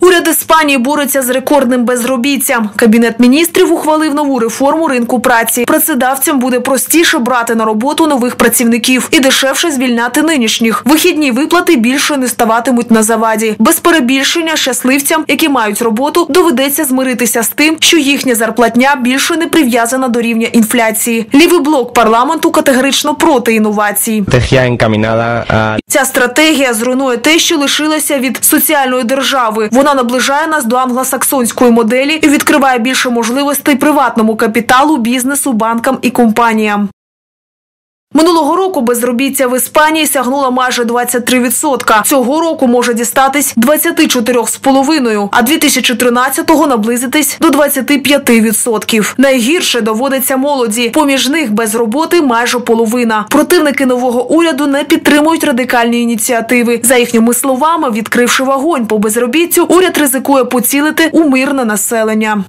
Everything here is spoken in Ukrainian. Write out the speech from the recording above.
Уряд Іспанії бореться з рекордним безробіттям. Кабінет міністрів ухвалив нову реформу ринку праці. Працедавцям буде простіше брати на роботу нових працівників і дешевше звільняти нинішніх. Вихідні виплати більше не ставатимуть на заваді. Без перебільшення щасливцям, які мають роботу, доведеться змиритися з тим, що їхня зарплатня більше не прив'язана до рівня інфляції. Лівий блок парламенту категорично проти інновацій. Ця стратегія зруйнує те, що лишилося від соціальної держави. Вона наближає нас до англосаксонської моделі і відкриває більше можливостей приватному капіталу, бізнесу, банкам і компаніям. Минулого року безробіття в Іспанії сягнуло майже 23%. Цього року може дістатись 24,5%, а 2013-го наблизитись до 25%. Найгірше доводиться молоді. Поміж них без роботи майже половина. Противники нового уряду не підтримують радикальні ініціативи. За їхніми словами, відкривши вогонь по безробіттю, уряд ризикує поцілити у мирне населення.